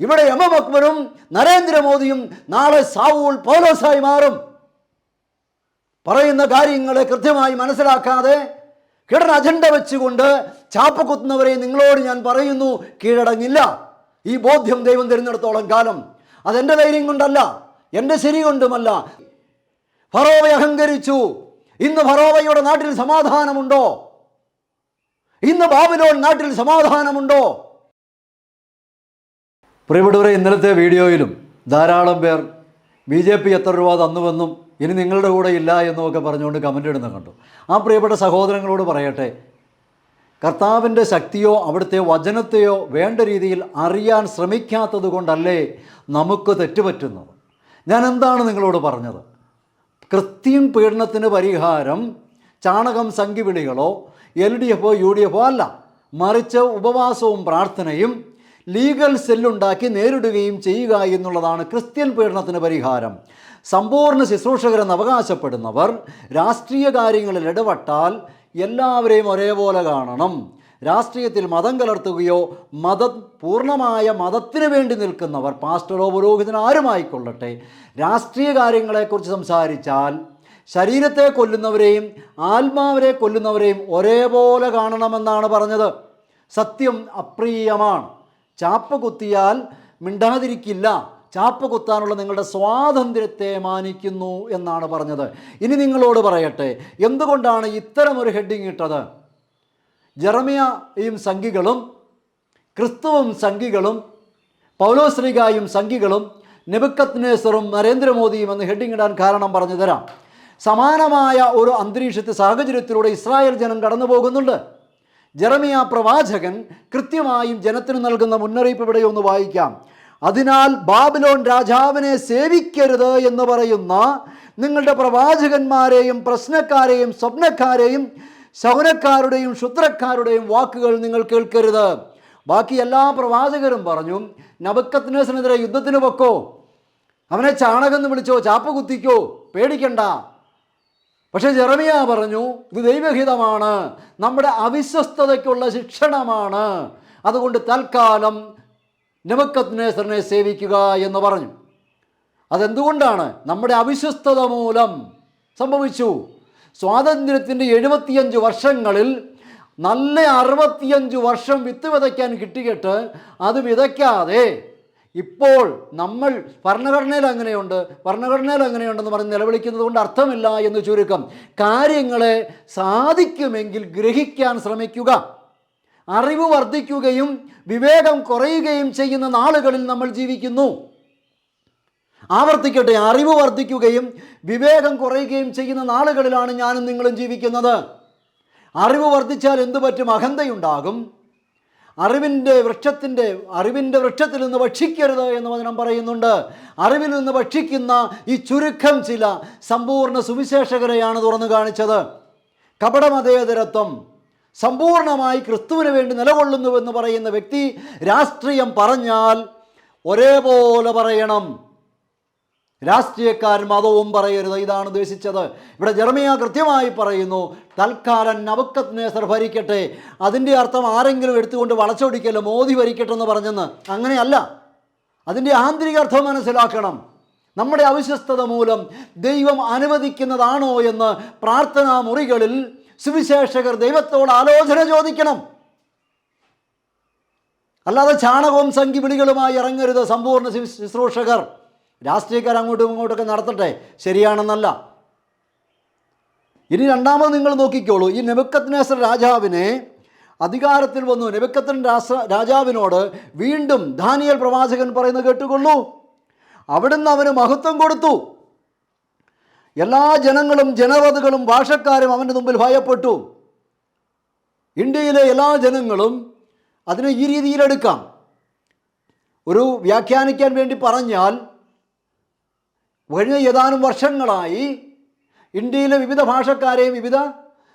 ഇവിടെ M M അക്ബറും നരേന്ദ്രമോദിയും നാളെ സാവൂൾ പൗലോസായി മാറും. പറയുന്ന കാര്യങ്ങളെ കൃത്യമായി മനസ്സിലാക്കാതെ കിടൻ അജണ്ട വെച്ചുകൊണ്ട് ചാപ്പ കുത്തുന്നവരെ നിങ്ങളോട് ഞാൻ പറയുന്നു കീഴടങ്ങില്ല. ഈ ബോധ്യം ദൈവം തിരഞ്ഞെടുത്തോളം കാലം. അതെന്റെ ധൈര്യം കൊണ്ടല്ല എന്റെ ശരി കൊണ്ടുമല്ല. ഫറോവ അഹങ്കരിച്ചു. ഇന്ന് ഫറോവയുടെ നാട്ടിൽ സമാധാനമുണ്ടോ? ഇന്ന് ബാബിലോൺ നാട്ടിൽ സമാധാനമുണ്ടോ? പ്രിയപ്പെട്ടവരെ ഇന്നലത്തെ വീഡിയോയിലും ധാരാളം പേർ ബി ജെ പി എത്ര രൂപ തന്നുവെന്നും ഇനി നിങ്ങളുടെ കൂടെ ഇല്ല എന്നുമൊക്കെ പറഞ്ഞുകൊണ്ട് കമന്റ് ഇടുന്ന കണ്ടു. ആ പ്രിയപ്പെട്ട സഹോദരങ്ങളോട് പറയട്ടെ കർത്താവിന്റെ ശക്തിയോ അവിടുത്തെ വചനത്തെയോ വേണ്ട രീതിയിൽ അറിയാൻ ശ്രമിക്കാത്തത് കൊണ്ടല്ലേ നമുക്ക് തെറ്റുപറ്റുന്നത്? ഞാൻ എന്താണ് നിങ്ങളോട് പറഞ്ഞത്? കൃത്യം പീഡനത്തിന് പരിഹാരം ചാണകം സംഘിവിളികളോ എൽ ഡി എഫോ യു ഡി എഫോ അല്ല. മറിച്ച് ഉപവാസവും പ്രാർത്ഥനയും ലീഗൽ സെല്ലുണ്ടാക്കി നേരിടുകയും ചെയ്യുക എന്നുള്ളതാണ് ക്രിസ്ത്യൻ പീഡനത്തിന് പരിഹാരം. സമ്പൂർണ ശുശ്രൂഷകരെന്ന് അവകാശപ്പെടുന്നവർ രാഷ്ട്രീയ കാര്യങ്ങളിൽ ഇടപെട്ടാൽ എല്ലാവരെയും ഒരേപോലെ കാണണം. രാഷ്ട്രീയത്തിൽ മതം കലർത്തുകയോ മത പൂർണമായ മതത്തിന് വേണ്ടി നിൽക്കുന്നവർ പാസ്റ്ററോ പുരോഹിതനോ ആരുമായിക്കൊള്ളട്ടെ. രാഷ്ട്രീയ കാര്യങ്ങളെക്കുറിച്ച് സംസാരിച്ചാൽ ശരീരത്തെ കൊല്ലുന്നവരെയും ആത്മാവരെ കൊല്ലുന്നവരെയും ഒരേപോലെ കാണണമെന്നാണ് പറഞ്ഞത്. സത്യം അപ്രിയമാണ്. ചാപ്പ കുത്തിയാൽ മിണ്ടാതിരിക്കില്ല. ചാപ്പ കുത്താനുള്ള നിങ്ങളുടെ സ്വാതന്ത്ര്യത്തെ മാനിക്കുന്നു എന്നാണ് പറഞ്ഞത്. ഇനി നിങ്ങളോട് പറയട്ടെ എന്തുകൊണ്ടാണ് ഇത്തരമൊരു ഹെഡിങ് ഇട്ടത്? ജെറമിയയും സംഘികളും ക്രിസ്തുവും സംഘികളും പൗലോശ്രീകായും സംഘികളും നെബുക്കത് നേസറും നരേന്ദ്രമോദിയും എന്ന് ഹെഡിങ് ഇടാൻ കാരണം പറഞ്ഞു തരാം സമാനമായ ഒരു അന്തരീക്ഷത്തെ സാഹചര്യത്തിലൂടെ ഇസ്രായേൽ ജനം കടന്നു പോകുന്നുണ്ട് ജെറമിയ പ്രവാചകൻ കൃത്യമായും ജനത്തിന് നൽകുന്ന മുന്നറിയിപ്പ് ഇവിടെ ഒന്ന് വായിക്കാം. അതിനാൽ ബാബിലോൺ രാജാവിനെ സേവിക്കരുത് എന്ന് പറയുന്ന നിങ്ങളുടെ പ്രവാചകന്മാരെയും പ്രശ്നക്കാരെയും സ്വപ്നക്കാരെയും ശൗനക്കാരുടെയും ക്ഷുദ്രക്കാരുടെയും വാക്കുകൾ നിങ്ങൾ കേൾക്കരുത്. ബാക്കി എല്ലാ പ്രവാചകരും പറഞ്ഞു നബക്കത്തിനെതിരെ യുദ്ധത്തിന് പൊക്കോ? അവനെ ചാണകം എന്ന് വിളിച്ചോ? ചാപ്പ കുത്തിക്കോ പേടിക്കണ്ട. പക്ഷേ ജെറമിയ പറഞ്ഞു ഇത് ദൈവഹിതമാണ് നമ്മുടെ അവിശ്വസ്തതയ്ക്കുള്ള ശിക്ഷണമാണ്. അതുകൊണ്ട് തൽക്കാലം നെബക്കത്നേസറിനെ സേവിക്കുക എന്ന് പറഞ്ഞു. അതെന്തുകൊണ്ടാണ്? നമ്മുടെ അവിശ്വസ്തത മൂലം സംഭവിച്ചു. സ്വാതന്ത്ര്യത്തിന്റെ എഴുപത്തിയഞ്ച് വർഷങ്ങളിൽ നല്ല അറുപത്തിയഞ്ച് വർഷം വിത്ത് വിതയ്ക്കാൻ കിട്ടിയിട്ട് അത് വിതയ്ക്കാതെ ഇപ്പോൾ നമ്മൾ ഭരണഘടനയിൽ അങ്ങനെയുണ്ട് ഭരണഘടനയിൽ അങ്ങനെയുണ്ടെന്ന് പറഞ്ഞ് നിലവിളിക്കുന്നത് കൊണ്ട് അർത്ഥമില്ല എന്ന് ചുരുക്കം. കാര്യങ്ങളെ സാധിക്കുമെങ്കിൽ ഗ്രഹിക്കാൻ ശ്രമിക്കുക. അറിവ് വർദ്ധിക്കുകയും വിവേകം കുറയുകയും ചെയ്യുന്ന നാളുകളിൽ നമ്മൾ ജീവിക്കുന്നു. ആവർത്തിക്കട്ടെ അറിവ് വർദ്ധിക്കുകയും വിവേകം കുറയുകയും ചെയ്യുന്ന നാളുകളിലാണ് ഞാനും നിങ്ങളും ജീവിക്കുന്നത്. അറിവ് വർദ്ധിച്ചാൽ എന്തു പറ്റും? അഹന്തയുണ്ടാകും. അറിവിന്റെ വൃക്ഷത്തിന്റെ അറിവിന്റെ വൃക്ഷത്തിൽ നിന്ന് ഭക്ഷിക്കരുത് എന്ന് വചനം പറയുന്നുണ്ട്. അറിവിൽ നിന്ന് ഭക്ഷിക്കുന്ന ഈ ചുരുക്കം ചില സമ്പൂർണ സുവിശേഷകരെയാണ് തുറന്നു കാണിച്ചത്. കപടമതേതരത്വം സമ്പൂർണമായി ക്രിസ്തുവിന് വേണ്ടി നിലകൊള്ളുന്നുവെന്ന് പറയുന്ന വ്യക്തി രാഷ്ട്രീയം പറഞ്ഞാൽ ഒരേപോലെ പറയണം. രാഷ്ട്രീയക്കാരും മതവും പറയരുത്. ഇതാണ് ഉദ്ദേശിച്ചത്. ഇവിടെ ജർമിയ കൃത്യമായി പറയുന്നു തൽക്കാലം നവക്കത് നേസർ ഭരിക്കട്ടെ. അതിന്റെ അർത്ഥം ആരെങ്കിലും എടുത്തുകൊണ്ട് വളച്ചൊടിക്കല്ലോ മോദി ഭരിക്കട്ടെ എന്ന് പറഞ്ഞെന്ന്. അങ്ങനെയല്ല. അതിന്റെ ആന്തരിക അർത്ഥം മനസ്സിലാക്കണം. നമ്മുടെ അവിശ്വസ്തത മൂലം ദൈവം അനുവദിക്കുന്നതാണോ എന്ന് പ്രാർത്ഥനാ മുറികളിൽ സുവിശേഷകർ ദൈവത്തോട് ആലോചന ചോദിക്കണം. അല്ലാതെ ചാണകവും സംഖ്യ വിളികളുമായി ഇറങ്ങരുത് സമ്പൂർണ ശുശ്രൂ- ശുശ്രൂഷകർ. രാഷ്ട്രീയക്കാർ അങ്ങോട്ടും ഇങ്ങോട്ടൊക്കെ നടത്തട്ടെ. ശരിയാണെന്നല്ല. ഇനി രണ്ടാമത് നിങ്ങൾ നോക്കിക്കോളൂ. ഈ നെബക്കത്ത് രാജാവിനെ അധികാരത്തിൽ വന്നു. നെബക്കത്തൻ രാസ രാജാവിനോട് വീണ്ടും ദാനിയൽ പ്രവാചകൻ പറയുന്നത് കേട്ടുകൊള്ളൂ. അവിടുന്ന് അവന് മഹത്വം കൊടുത്തു. എല്ലാ ജനങ്ങളും ജനവതകളും ഭാഷക്കാരും അവന്റെ മുമ്പിൽ ഭയപ്പെട്ടു. ഇന്ത്യയിലെ എല്ലാ ജനങ്ങളും അതിനെ ഈ രീതിയിലെടുക്കാം ഒരു വ്യാഖ്യാനിക്കാൻ വേണ്ടി പറഞ്ഞാൽ കഴിഞ്ഞ ഏതാനും വർഷങ്ങളായി ഇന്ത്യയിലെ വിവിധ ഭാഷക്കാരെയും വിവിധ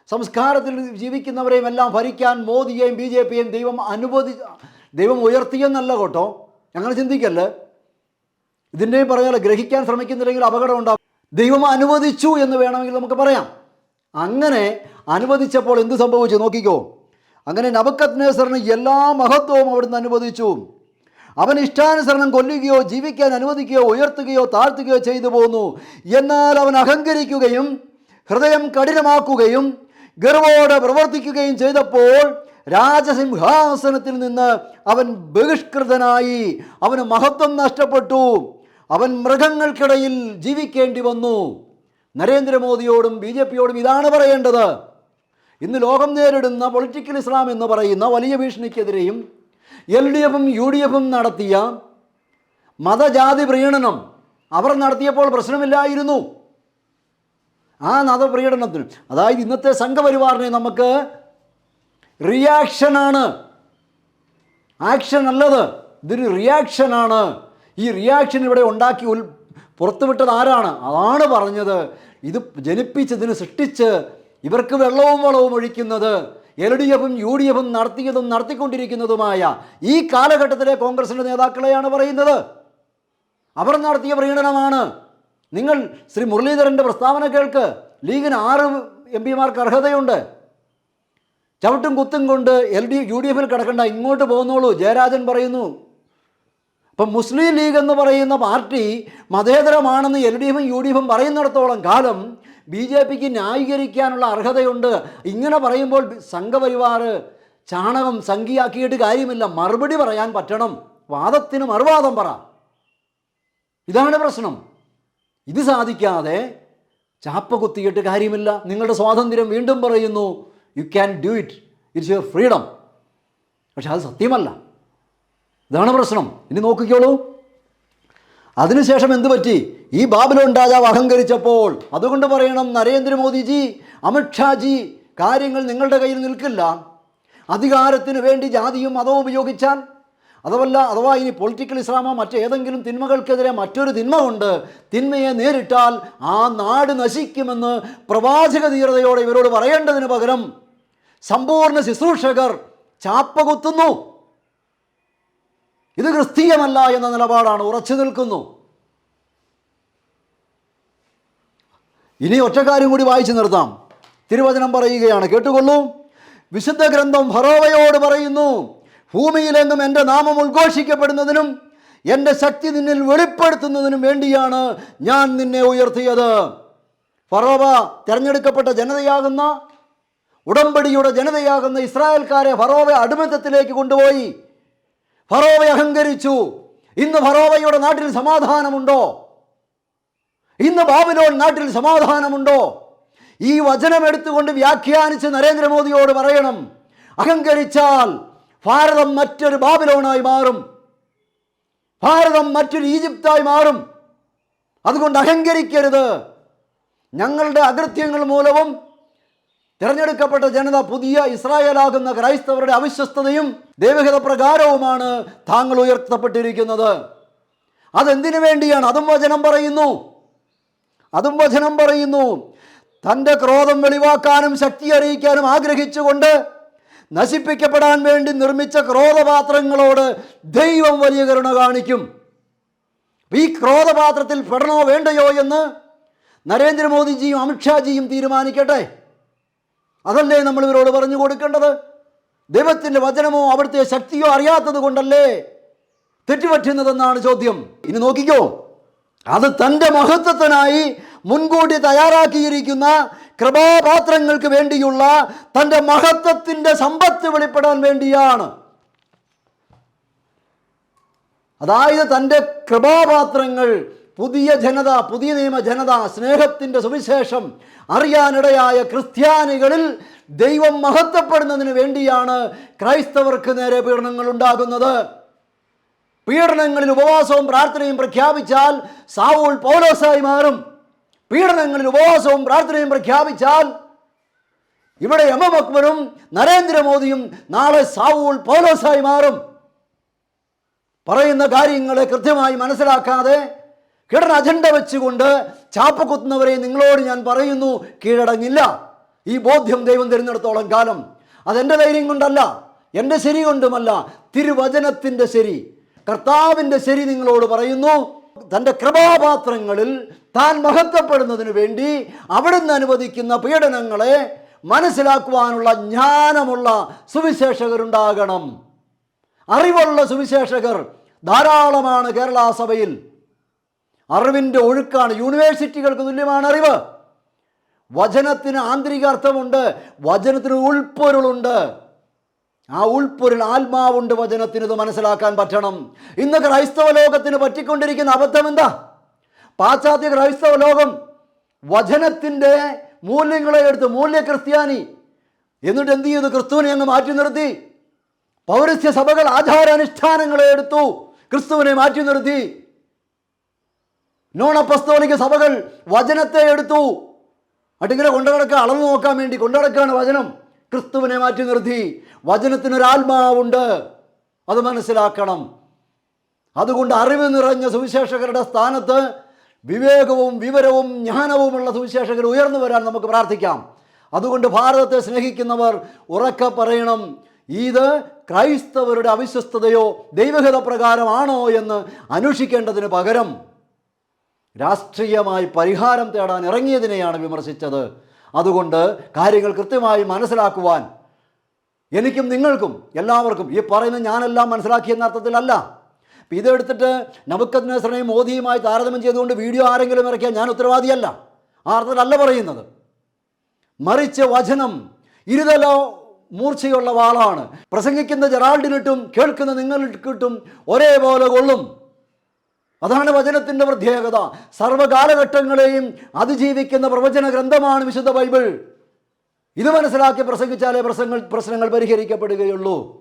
സംസ്കാരത്തിൽ ജീവിക്കുന്നവരെയും എല്ലാം ഭരിക്കാൻ മോദിയെയും ബി ജെ പിയെയും ദൈവം അനുവദി ദൈവം ഉയർത്തിയെന്നല്ല കേട്ടോ. ഞങ്ങൾ ചിന്തിക്കല്ലേ? ഇതിന്റെയും പറഞ്ഞാൽ ഗ്രഹിക്കാൻ ശ്രമിക്കുന്നില്ലെങ്കിൽ അപകടം ഉണ്ടാകും ദൈവം അനുവദിച്ചു എന്ന് വേണമെങ്കിൽ നമുക്ക് പറയാം. അങ്ങനെ അനുവദിച്ചപ്പോൾ എന്ത് സംഭവിച്ചു നോക്കിക്കോ. അങ്ങനെ നബക്കത് എല്ലാ മഹത്വവും അവിടുന്ന് അനുവദിച്ചു. അവൻ ഇഷ്ടാനുസരണം കൊല്ലുകയോ ജീവിക്കാൻ അനുവദിക്കുകയോ ഉയർത്തുകയോ താഴ്ത്തുകയോ ചെയ്തു പോന്നു. എന്നാൽ അവൻ അഹങ്കരിക്കുകയും ഹൃദയം കഠിനമാക്കുകയും ഗർവോടെ പ്രവർത്തിക്കുകയും ചെയ്തപ്പോൾ രാജസിംഹാസനത്തിൽ നിന്ന് അവൻ ബഹിഷ്കൃതനായി. അവന് മഹത്വം നഷ്ടപ്പെട്ടു. അവൻ മൃഗങ്ങൾക്കിടയിൽ ജീവിക്കേണ്ടി വന്നു. നരേന്ദ്രമോദിയോടും ബി ജെ പിയോടും ഇതാണ് പറയേണ്ടത്. ഇന്ന് ലോകം നേരിടുന്ന പൊളിറ്റിക്കൽ ഇസ്ലാം എന്ന് പറയുന്ന വലിയ ഭീഷണിക്കെതിരെയും എൽ ഡി എഫും യു ഡി എഫും നടത്തിയ മതജാതി പ്രീണനം അവർ നടത്തിയപ്പോൾ പ്രശ്നമില്ലായിരുന്നു. ആ നദപ്രീടനത്തിന് അതായത് ഇന്നത്തെ സംഘപരിവാറിനെ നമുക്ക് റിയാക്ഷനാണ് ആക്ഷൻ അല്ലത് ഇതൊരു റിയാക്ഷനാണ് ഈ റിയാക്ഷൻ ഇവിടെ ഉണ്ടാക്കി ഉൽ പുറത്തുവിട്ടത് ആരാണ്? അതാണ് പറഞ്ഞത്. ഇത് ജനിപ്പിച്ചതിന് സൃഷ്ടിച്ച് ഇവർക്ക് വെള്ളവും വളവും ഒഴിക്കുന്നത്. എൽ ഡി എഫും യു ഡി എഫും നടത്തിയതും നടത്തിക്കൊണ്ടിരിക്കുന്നതുമായ ഈ കാലഘട്ടത്തിലെ കോൺഗ്രസിന്റെ നേതാക്കളെയാണ് പറയുന്നത്. അവർ നടത്തിയ പ്രീണനമാണ്. നിങ്ങൾ ശ്രീ മുരളീധരന്റെ പ്രസ്താവന കേൾക്ക്. ലീഗിന് ആറ് എം പിമാർക്ക് അർഹതയുണ്ട്. ചവിട്ടും കുത്തും കൊണ്ട് എൽ ഡി യു ഡി എഫിൽ കിടക്കണ്ട ഇങ്ങോട്ട് പോകുന്നോളൂ ജയരാജൻ പറയുന്നു. അപ്പം മുസ്ലിം ലീഗ് എന്ന് പറയുന്ന പാർട്ടി മതേതരമാണെന്ന് എൽ ഡി എഫും യു ഡി എഫും പറയുന്നിടത്തോളം കാലം ബി ജെ പിക്ക് ന്യായീകരിക്കാനുള്ള അർഹതയുണ്ട്. ഇങ്ങനെ പറയുമ്പോൾ സംഘപരിവാർ ചാണകം സംഖ്യയാക്കിയിട്ട് കാര്യമില്ല. മറുപടി പറയാൻ പറ്റണം. വാദത്തിന് മറുവാദം പറ. ഇതാണ് പ്രശ്നം. ഇത് സാധിക്കാതെ ചാപ്പ കുത്തിയിട്ട് കാര്യമില്ല. നിങ്ങളുടെ സ്വാതന്ത്ര്യം വീണ്ടും പറയുന്നു. You can do it it's your freedom പക്ഷെ അത് സത്യമല്ല. ഇതാണ് പ്രശ്നം. ഇനി നോക്കിക്കോളൂ. അതിനുശേഷം എന്ത് പറ്റി? ഈ ബാബിലോൺ രാജാവ് അഹങ്കരിച്ചപ്പോൾ. അതുകൊണ്ട് പറയണം നരേന്ദ്രമോദിജി അമിത്ഷാജി കാര്യങ്ങൾ നിങ്ങളുടെ കയ്യിൽ നിൽക്കില്ല. അധികാരത്തിന് വേണ്ടി ജാതിയും മതവും ഉപയോഗിച്ചാൽ? അതവല്ല അഥവാ ഇനി പൊളിറ്റിക്കൽ ഇസ്ലാമോ മറ്റേതെങ്കിലും തിന്മകൾക്കെതിരെ മറ്റൊരു തിന്മ ഉണ്ട് തിന്മയെ നേരിട്ടാൽ ആ നാട് നശിക്കുമെന്ന് പ്രവാചക ധീരതയോടെ ഇവരോട് പറയേണ്ടതിന് പകരം സമ്പൂർണ ശുശ്രൂഷകർ ചാപ്പ കുത്തുന്നു ഇത് ക്രിസ്തീയമല്ല എന്ന നിലപാടാണ്. ഉറച്ചു നിൽക്കുന്നു. ഇനി ഒറ്റക്കാര്യം കൂടി വായിച്ചു നിർത്താം. തിരുവചനം പറയുകയാണ്. കേട്ടുകൊള്ളൂ. വിശുദ്ധ ഗ്രന്ഥം ഫറോവയോട് പറയുന്നു ഭൂമിയിലെങ്ങും എന്റെ നാമം ഉദ്ഘോഷിക്കപ്പെടുന്നതിനും എന്റെ ശക്തി നിന്നിൽ വെളിപ്പെടുത്തുന്നതിനും വേണ്ടിയാണ് ഞാൻ നിന്നെ ഉയർത്തിയത്. ഫറോവ തിരഞ്ഞെടുക്കപ്പെട്ട ജനതയാകുന്ന ഉടമ്പടിയുടെ ജനതയാകുന്ന ഇസ്രായേൽക്കാരെ ഫറോവ അടിമത്തത്തിലേക്ക് കൊണ്ടുപോയി. ഫറോവ അഹങ്കരിച്ചു. ഇന്ന് ഫറോവയുടെ നാട്ടിൽ സമാധാനമുണ്ടോ? ഇന്ന് ബാബിലോൺ നാട്ടിൽ സമാധാനമുണ്ടോ? ഈ വചനം എടുത്തുകൊണ്ട് വ്യാഖ്യാനിച്ച് നരേന്ദ്രമോദിയോട് പറയണം. അഹങ്കരിച്ചാൽ ഭാരതം മറ്റൊരു ബാബിലോണായി മാറും. ഭാരതം മറ്റൊരു ഈജിപ്തായി മാറും. അതുകൊണ്ട് അഹങ്കരിക്കരുത്. ഞങ്ങളുടെ അകൃത്യങ്ങൾ മൂലവും തിരഞ്ഞെടുക്കപ്പെട്ട ജനത പുതിയ ഇസ്രായേലാകുന്ന ക്രൈസ്തവരുടെ അവിശ്വസ്തതയും ദൈവഹിത പ്രകാരവുമാണ് താങ്കൾ ഉയർത്തപ്പെട്ടിരിക്കുന്നത്. അതെന്തിനു വേണ്ടിയാണ്? അതും വചനം പറയുന്നു. അതും വചനം പറയുന്നു. തന്റെ ക്രോധം വെളിവാക്കാനും ശക്തി അറിയിക്കാനും ആഗ്രഹിച്ചുകൊണ്ട് നശിപ്പിക്കപ്പെടാൻ വേണ്ടി നിർമ്മിച്ച ക്രോധപാത്രങ്ങളോട് ദൈവം വലിയ കരുണ കാണിക്കും. ഈ ക്രോധപാത്രത്തിൽ പെടണോ വേണ്ടയോ എന്ന് നരേന്ദ്രമോദിജിയും അമിത്ഷാജിയും തീരുമാനിക്കട്ടെ. അതല്ലേ നമ്മൾ ഇവരോട് പറഞ്ഞു കൊടുക്കേണ്ടത്? ദൈവത്തിന്റെ വചനമോ അവിടുത്തെ ശക്തിയോ അറിയാത്തത് കൊണ്ടല്ലേ തെറ്റുപറ്റുന്നതെന്നാണ് ചോദ്യം. ഇനി നോക്കിക്കോ. അത് തന്റെ മഹത്വത്തിനായി മുൻകൂട്ടി തയ്യാറാക്കിയിരിക്കുന്ന കൃപാപാത്രങ്ങൾക്ക് വേണ്ടിയുള്ള തന്റെ മഹത്വത്തിന്റെ സമ്പത്ത് വെളിപ്പെടാൻ വേണ്ടിയാണ്. അതായത് തന്റെ കൃപാപാത്രങ്ങൾ പുതിയ ജനത പുതിയ നിയമ ജനത സ്നേഹത്തിന്റെ സുവിശേഷം അറിയാനിടയായ ക്രിസ്ത്യാനികളിൽ ദൈവം മഹത്വപ്പെടുന്നതിന് വേണ്ടിയാണ് ക്രൈസ്തവർക്ക് നേരെ പീഡനങ്ങൾ ഉണ്ടാകുന്നത്. പീഡനങ്ങളിൽ ഉപവാസവും പ്രാർത്ഥനയും പ്രഖ്യാപിച്ചാൽ സാവൂൾ പൗലോസായി മാറും. പീഡനങ്ങളിൽ ഉപവാസവും പ്രാർത്ഥനയും പ്രഖ്യാപിച്ചാൽ ഇവിടെ എം എം അക്ബറും നരേന്ദ്രമോദിയും നാളെ സാവൂൾ പൗലോസായി മാറും. പറയുന്ന കാര്യങ്ങളെ കൃത്യമായി മനസ്സിലാക്കാതെ കിടന്ന അജണ്ട വെച്ചുകൊണ്ട് ചാപ്പക്കുത്തുന്നവരെ നിങ്ങളോട് ഞാൻ പറയുന്നു കീഴടങ്ങില്ല. ഈ ബോധ്യം ദൈവം തരുന്നിടത്തോളം കാലം. അതെന്റെ ധൈര്യം കൊണ്ടല്ല എന്റെ ശരി കൊണ്ടുമല്ല തിരുവചനത്തിന്റെ ശരി. കർത്താവിന്റെ ശരി നിങ്ങളോട് പറയുന്നു തന്റെ കൃപാപാത്രങ്ങളിൽ താൻ മഹത്വപ്പെടുന്നതിന് വേണ്ടി അവിടുന്ന് അനുവദിക്കുന്ന പീഡനങ്ങളെ മനസ്സിലാക്കുവാനുള്ള ജ്ഞാനമുള്ള സുവിശേഷകരുണ്ടാകണം. അറിവുള്ള സുവിശേഷകർ ധാരാളമാണ് കേരള സഭയിൽ. അറിവിന്റെ ഒഴുക്കാണ്. യൂണിവേഴ്സിറ്റികൾക്ക് തുല്യമാണ് അറിവ്. വചനത്തിന് ആന്തരിക അർത്ഥമുണ്ട് വചനത്തിന് ഉൾപ്പൊരുളുണ്ട്. ആ ഉൾപ്പൊരുൾ ആത്മാവുണ്ട് വചനത്തിന് ഇത് മനസ്സിലാക്കാൻ പറ്റണം. ഇന്ന് ക്രൈസ്തവ ലോകത്തിന് പറ്റിക്കൊണ്ടിരിക്കുന്ന അബദ്ധം എന്താ? പാശ്ചാത്യ ക്രൈസ്തവ ലോകം വചനത്തിന്റെ മൂല്യങ്ങളെ എടുത്ത് മൂല്യ ക്രിസ്ത്യാനി എന്നിട്ട് എന്ത് ചെയ്തു? ക്രിസ്തുവിനെ അങ്ങ് മാറ്റി നിർത്തി. പൗരസ്യ സഭകൾ ആചാരാനുഷ്ഠാനങ്ങളെ എടുത്തു. ക്രിസ്തുവിനെ മാറ്റി നിർത്തി. നോൺ അപ്പസ്തോലിക സഭകൾ വചനത്തെ എടുത്തു. അട്ടിങ്ങനെ കൊണ്ടുനടക്കുക അളന്നു നോക്കാൻ വേണ്ടി കൊണ്ടുനടക്കുകയാണ് വചനം. ക്രിസ്തുവിനെ മാറ്റി നിർത്തി. വചനത്തിനൊരാത്മാവുണ്ട്. അത് മനസ്സിലാക്കണം. അതുകൊണ്ട് അറിവ് നിറഞ്ഞ സുവിശേഷകരുടെ സ്ഥാനത്ത് വിവേകവും വിവരവും ജ്ഞാനവുമുള്ള സുവിശേഷകർ ഉയർന്നു വരാൻ നമുക്ക് പ്രാർത്ഥിക്കാം. അതുകൊണ്ട് ഭാരതത്തെ സ്നേഹിക്കുന്നവർ ഉറക്കെ പറയണം. ഇത് ക്രൈസ്തവരുടെ അവിശ്വസ്തതയോ ദൈവഹിത പ്രകാരമാണോ എന്ന് അന്വേഷിക്കേണ്ടതിന് പകരം രാഷ്ട്രീയമായി പരിഹാരം തേടാൻ ഇറങ്ങിയതിനെയാണ് വിമർശിച്ചത്. അതുകൊണ്ട് കാര്യങ്ങൾ കൃത്യമായി മനസ്സിലാക്കുവാൻ എനിക്കും നിങ്ങൾക്കും എല്ലാവർക്കും ഈ പറയുന്ന ഞാനെല്ലാം മനസ്സിലാക്കിയെന്ന അർത്ഥത്തിലല്ല. ഇതെടുത്തിട്ട് നബുക്കത് നസറിനെയും മോദിയുമായി താരതമ്യം ചെയ്തുകൊണ്ട് വീഡിയോ ആരെങ്കിലും ഇറക്കിയാൽ ഞാൻ ഉത്തരവാദിയല്ല. ആ അർത്ഥത്തിലല്ല പറയുന്നത്. മറിച്ച് വചനം ഇരുതല മൂർച്ചയുള്ള വാളാണ്. പ്രസംഗിക്കുന്ന ജെറാൾഡിനിട്ടും കേൾക്കുന്ന നിങ്ങൾക്കിട്ടും ഒരേപോലെ കൊള്ളും. അതാണ് വചനത്തിന്റെ പ്രത്യേകത. സർവകാലഘട്ടങ്ങളെയും അതിജീവിക്കുന്ന പ്രവചന ഗ്രന്ഥമാണ് വിശുദ്ധ ബൈബിൾ. ഇത് മനസ്സിലാക്കി പ്രസംഗിച്ചാലേ പ്രശ്നങ്ങൾ പ്രശ്നങ്ങൾ പരിഹരിക്കപ്പെടുകയുള്ളൂ.